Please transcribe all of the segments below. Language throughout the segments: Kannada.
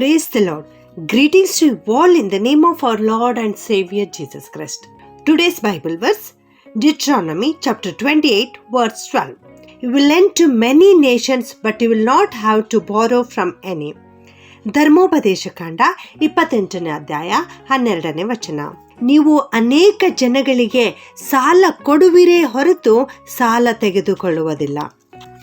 Praise the Lord. Greetings to you in the name of of Lord Lord saviour Jesus Jesus Christ. Today's Bible verse Deuteronomy chapter 28, verse 12. You will lend to many nations but you will not have to borrow from any ಧರ್ಮೋಪದೇಶ ಕಾಂಡ ಇಪ್ಪತ್ತೆಂಟನೇ ಅಧ್ಯಾಯ ಹನ್ನೆರಡನೇ ವಚನ ನೀವು ಅನೇಕ ಜನಗಳಿಗೆ ಸಾಲ ಕೊಡುವಿರೇ ಹೊರತು ಸಾಲ ತೆಗೆದುಕೊಳ್ಳುವುದಿಲ್ಲ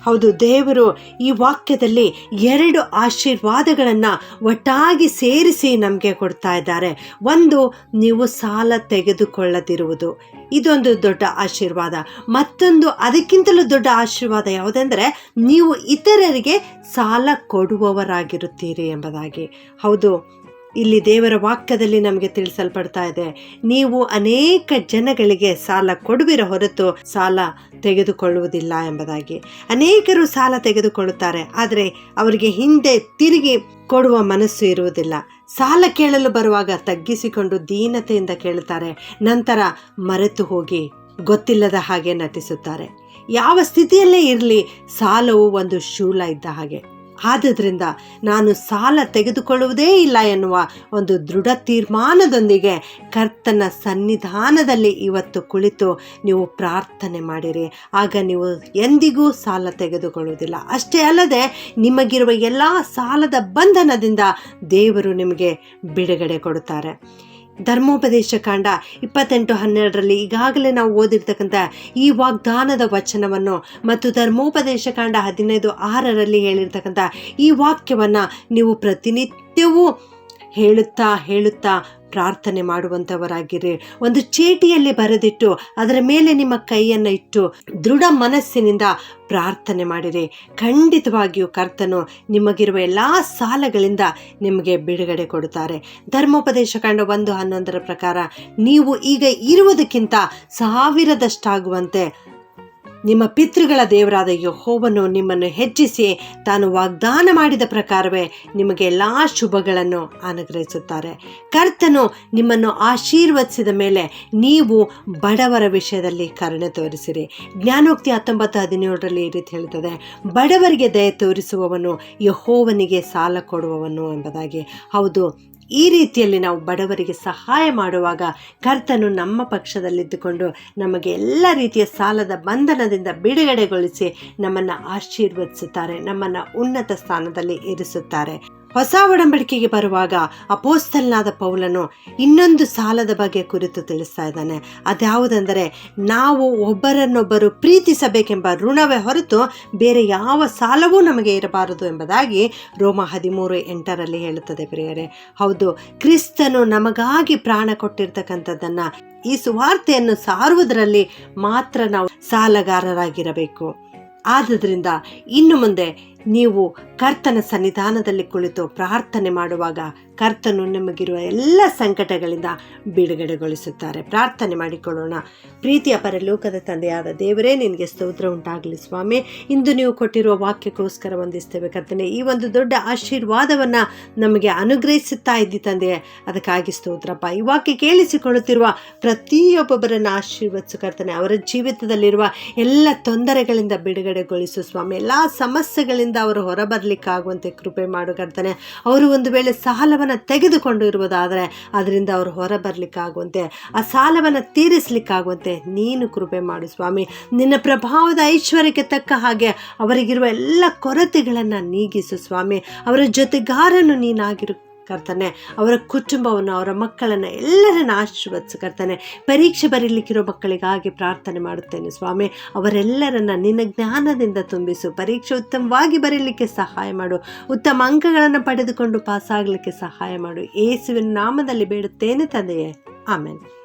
ಹೌದು, ದೇವರು ಈ ವಾಕ್ಯದಲ್ಲಿ ಎರಡು ಆಶೀರ್ವಾದಗಳನ್ನು ಒಟ್ಟಾಗಿ ಸೇರಿಸಿ ನಮಗೆ ಕೊಡ್ತಾ ಇದ್ದಾರೆ. ಒಂದು, ನೀವು ಸಾಲ ತೆಗೆದುಕೊಳ್ಳದಿರುವುದು. ಇದೊಂದು ದೊಡ್ಡ ಆಶೀರ್ವಾದ. ಮತ್ತೊಂದು, ಅದಕ್ಕಿಂತಲೂ ದೊಡ್ಡ ಆಶೀರ್ವಾದ ಯಾವುದೆಂದರೆ, ನೀವು ಇತರರಿಗೆ ಸಾಲ ಕೊಡುವವರಾಗಿರುತ್ತೀರಿ ಎಂಬುದಾಗಿ. ಹೌದು ಇಲ್ಲಿ ದೇವರ ವಾಕ್ಯದಲ್ಲಿ ನಮಗೆ ತಿಳಿಸಲ್ಪಡ್ತಾ ಇದೆ. ನೀವು ಅನೇಕ ಜನಗಳಿಗೆ ಸಾಲ ಕೊಡುವಿರ ಹೊರತು ಸಾಲ ತೆಗೆದುಕೊಳ್ಳುವುದಿಲ್ಲ ಎಂಬುದಾಗಿ. ಅನೇಕರು ಸಾಲ ತೆಗೆದುಕೊಳ್ಳುತ್ತಾರೆ, ಆದರೆ ಅವರಿಗೆ ಹಿಂದೆ ತಿರುಗಿ ಕೊಡುವ ಮನಸ್ಸು ಇರುವುದಿಲ್ಲ. ಸಾಲ ಕೇಳಲು ಬರುವಾಗ ತಗ್ಗಿಸಿಕೊಂಡು ದೀನತೆಯಿಂದ ಕೇಳುತ್ತಾರೆ, ನಂತರ ಮರೆತು ಹೋಗಿ ಗೊತ್ತಿಲ್ಲದ ಹಾಗೆ ನಟಿಸುತ್ತಾರೆ. ಯಾವ ಸ್ಥಿತಿಯಲ್ಲೇ ಇರಲಿ ಸಾಲವು ಒಂದು ಶೂಲ ಇದ್ದ ಹಾಗೆ. ಆದುದರಿಂದ ನಾನು ಸಾಲ ತೆಗೆದುಕೊಳ್ಳುವುದೇ ಇಲ್ಲ ಎನ್ನುವ ಒಂದು ದೃಢ ತೀರ್ಮಾನದೊಂದಿಗೆ ಕರ್ತನ ಸನ್ನಿಧಾನದಲ್ಲಿ ಇವತ್ತು ಕುಳಿತು ನೀವು ಪ್ರಾರ್ಥನೆ ಮಾಡಿರಿ. ಆಗ ನೀವು ಎಂದಿಗೂ ಸಾಲ ತೆಗೆದುಕೊಳ್ಳುವುದಿಲ್ಲ. ಅಷ್ಟೇ ಅಲ್ಲದೆ ನಿಮಗಿರುವ ಎಲ್ಲ ಸಾಲದ ಬಂಧನದಿಂದ ದೇವರು ನಿಮಗೆ ಬಿಡುಗಡೆ ಕೊಡುತ್ತಾರೆ. ಧರ್ಮೋಪದೇಶ ಕಾಂಡ ಇಪ್ಪತ್ತೆಂಟು ಹನ್ನೆರಡರಲ್ಲಿ ಈಗಾಗಲೇ ನಾವು ಓದಿರ್ತಕ್ಕಂಥ ಈ ವಾಗ್ದಾನದ ವಚನವನ್ನು ಮತ್ತು ಧರ್ಮೋಪದೇಶ ಕಾಂಡ ಹದಿನೈದು ಆರರಲ್ಲಿ ಹೇಳಿರ್ತಕ್ಕಂಥ ಈ ವಾಕ್ಯವನ್ನು ನೀವು ಪ್ರತಿನಿತ್ಯವೂ ಹೇಳುತ್ತಾ ಹೇಳುತ್ತಾ ಪ್ರಾರ್ಥನೆ ಮಾಡುವಂಥವರಾಗಿರಿ. ಒಂದು ಚೇಟಿಯಲ್ಲಿ ಬರೆದಿಟ್ಟು ಅದರ ಮೇಲೆ ನಿಮ್ಮ ಕೈಯನ್ನು ಇಟ್ಟು ದೃಢ ಮನಸ್ಸಿನಿಂದ ಪ್ರಾರ್ಥನೆ ಮಾಡಿರಿ. ಖಂಡಿತವಾಗಿಯೂ ಕರ್ತನು ನಿಮಗಿರುವ ಎಲ್ಲ ಸಾಲಗಳಿಂದ ನಿಮಗೆ ಬಿಡುಗಡೆ ಕೊಡುತ್ತಾರೆ. ಧರ್ಮೋಪದೇಶ ಕಂಡ ಒಂದು ಹನ್ನೊಂದರ ಪ್ರಕಾರ, ನೀವು ಈಗ ಇರುವುದಕ್ಕಿಂತ ಸಾವಿರದಷ್ಟಾಗುವಂತೆ ನಿಮ್ಮ ಪಿತೃಗಳ ದೇವರಾದ ಯಹೋವನು ನಿಮ್ಮನ್ನು ಹೆಚ್ಚಿಸಿ ತಾನು ವಾಗ್ದಾನ ಮಾಡಿದ ಪ್ರಕಾರವೇ ನಿಮಗೆ ಎಲ್ಲ ಶುಭಗಳನ್ನು ಅನುಗ್ರಹಿಸುತ್ತಾರೆ. ಕರ್ತನು ನಿಮ್ಮನ್ನು ಆಶೀರ್ವದಿಸಿದ ಮೇಲೆ ನೀವು ಬಡವರ ವಿಷಯದಲ್ಲಿ ಕರುಣೆ ತೋರಿಸಿರಿ. ಜ್ಞಾನೋಕ್ತಿ ಹತ್ತೊಂಬತ್ತು ಹದಿನೇಳರಲ್ಲಿ ಈ ರೀತಿ ಹೇಳ್ತದೆ ಬಡವರಿಗೆ ದಯ ತೋರಿಸುವವನು ಯಹೋವನಿಗೆ ಸಾಲ ಕೊಡುವವನು ಎಂಬುದಾಗಿ. ಹೌದು ಈ ರೀತಿಯಲ್ಲಿ ನಾವು ಬಡವರಿಗೆ ಸಹಾಯ ಮಾಡುವಾಗ ಕರ್ತನು ನಮ್ಮ ಪಕ್ಷದಲ್ಲಿದ್ದುಕೊಂಡು ನಮಗೆ ಎಲ್ಲ ರೀತಿಯ ಸಾಲದ ಬಂಧನದಿಂದ ಬಿಡುಗಡೆಗೊಳಿಸಿ ನಮ್ಮನ್ನು ಆಶೀರ್ವದಿಸುತ್ತಾರೆ, ನಮ್ಮನ್ನು ಉನ್ನತ ಸ್ಥಾನದಲ್ಲಿ ಇರಿಸುತ್ತಾರೆ. ಹೊಸ ಒಡಂಬಡಿಕೆಗೆ ಬರುವಾಗ ಅಪೋಸ್ತಲ್ನಾದ ಪೌಲನು ಇನ್ನೊಂದು ಸಾಲದ ಬಗ್ಗೆ ಕುರಿತು ತಿಳಿಸ್ತಾ ಇದ್ದಾನೆ. ಅದ್ಯಾವುದೆಂದರೆ ನಾವು ಒಬ್ಬರನ್ನೊಬ್ಬರು ಪ್ರೀತಿಸಬೇಕೆಂಬ ಋಣವೇ ಹೊರತು ಬೇರೆ ಯಾವ ಸಾಲವೂ ನಮಗೆ ಇರಬಾರದು ಎಂಬುದಾಗಿ ರೋಮ ಹದಿಮೂರು ಎಂಟರಲ್ಲಿ ಹೇಳುತ್ತದೆ ಪ್ರಿಯರೇ. ಹೌದು, ಕ್ರಿಸ್ತನು ನಮಗಾಗಿ ಪ್ರಾಣ ಕೊಟ್ಟಿರ್ತಕ್ಕಂಥದ್ದನ್ನು ಈ ಸುವಾರ್ತೆಯನ್ನು ಸಾರುವುದರಲ್ಲಿ ಮಾತ್ರ ನಾವು ಸಾಲಗಾರರಾಗಿರಬೇಕು. ಆದ್ದರಿಂದ ಇನ್ನು ಮುಂದೆ ನೀವು ಕರ್ತನ ಸನ್ನಿಧಾನದಲ್ಲಿ ಕುಳಿತು ಪ್ರಾರ್ಥನೆ ಮಾಡುವಾಗ ಕರ್ತನು ನಿಮಗಿರುವ ಎಲ್ಲ ಸಂಕಟಗಳಿಂದ ಬಿಡುಗಡೆಗೊಳಿಸುತ್ತಾರೆ. ಪ್ರಾರ್ಥನೆ ಮಾಡಿಕೊಳ್ಳೋಣ. ಪ್ರೀತಿಯ ಪರಲೋಕದ ತಂದೆಯಾದ ದೇವರೇ, ನಿನಗೆ ಸ್ತೋತ್ರ ಉಂಟಾಗಲಿ ಸ್ವಾಮಿ. ಇಂದು ನೀವು ಕೊಟ್ಟಿರುವ ವಾಕ್ಯಕ್ಕೋಸ್ಕರ ವಂದಿಸ್ತೇವೆ. ಕರ್ತನೆ, ಈ ಒಂದು ದೊಡ್ಡ ಆಶೀರ್ವಾದವನ್ನು ನಮಗೆ ಅನುಗ್ರಹಿಸುತ್ತಾ ಇದ್ದಿ ತಂದೆ ಅದಕ್ಕಾಗಿ ಸ್ತೋತ್ರಪ್ಪ. ಈ ವಾಕ್ಯ ಕೇಳಿಸಿಕೊಳ್ಳುತ್ತಿರುವ ಪ್ರತಿಯೊಬ್ಬೊಬ್ಬರನ್ನು ಆಶೀರ್ವದಿಸು ಕರ್ತನೆ. ಅವರ ಜೀವಿತದಲ್ಲಿರುವ ಎಲ್ಲ ತೊಂದರೆಗಳಿಂದ ಬಿಡುಗಡೆಗೊಳಿಸು ಸ್ವಾಮಿ. ಎಲ್ಲ ಸಮಸ್ಯೆಗಳಿಂದ ಅವರು ಹೊರಬರಲಿಕ್ಕಾಗುವಂತೆ ಕೃಪೆ ಮಾಡು ಕರ್ತನೆ. ಅವರು ಒಂದು ವೇಳೆ ಸಾಲವನ್ನು ತೆಗೆದುಕೊಂಡು ಇರುವುದಾದರೆ ಅದರಿಂದ ಅವರು ಹೊರಬರಲಿಕ್ಕಾಗುವಂತೆ, ಆ ಸಾಲವನ್ನು ತೀರಿಸಲಿಕ್ಕಾಗುವಂತೆ ನೀನು ಕೃಪೆ ಮಾಡು ಸ್ವಾಮಿ. ನಿನ್ನ ಪ್ರಭಾವದ ಐಶ್ವರ್ಯಕ್ಕೆ ತಕ್ಕ ಹಾಗೆ ಅವರಿಗಿರುವ ಎಲ್ಲ ಕೊರತೆಗಳನ್ನು ನೀಗಿಸು ಸ್ವಾಮಿ. ಅವರ ಜೊತೆಗಾರನು ನೀನಾಗಿರು ಕರ್ತನೆ. ಅವರ ಕುಟುಂಬವನ್ನು, ಅವರ ಮಕ್ಕಳನ್ನು ಎಲ್ಲರನ್ನು ಆಶೀರ್ವದಿಸು ಕರ್ತಾನೆ. ಪರೀಕ್ಷೆ ಬರೀಲಿಕ್ಕಿರೋ ಮಕ್ಕಳಿಗಾಗಿ ಪ್ರಾರ್ಥನೆ ಮಾಡುತ್ತೇನೆ ಸ್ವಾಮಿ. ಅವರೆಲ್ಲರನ್ನು ನಿನ್ನ ಜ್ಞಾನದಿಂದ ತುಂಬಿಸು. ಪರೀಕ್ಷೆ ಉತ್ತಮವಾಗಿ ಬರೀಲಿಕ್ಕೆ ಸಹಾಯ ಮಾಡು. ಉತ್ತಮ ಅಂಕಗಳನ್ನು ಪಡೆದುಕೊಂಡು ಪಾಸಾಗಲಿಕ್ಕೆ ಸಹಾಯ ಮಾಡು. ಏಸುವಿನ ನಾಮದಲ್ಲಿ ಬೇಡುತ್ತೇನೆ ತಂದೆಯೇ. ಆಮೇಲೆ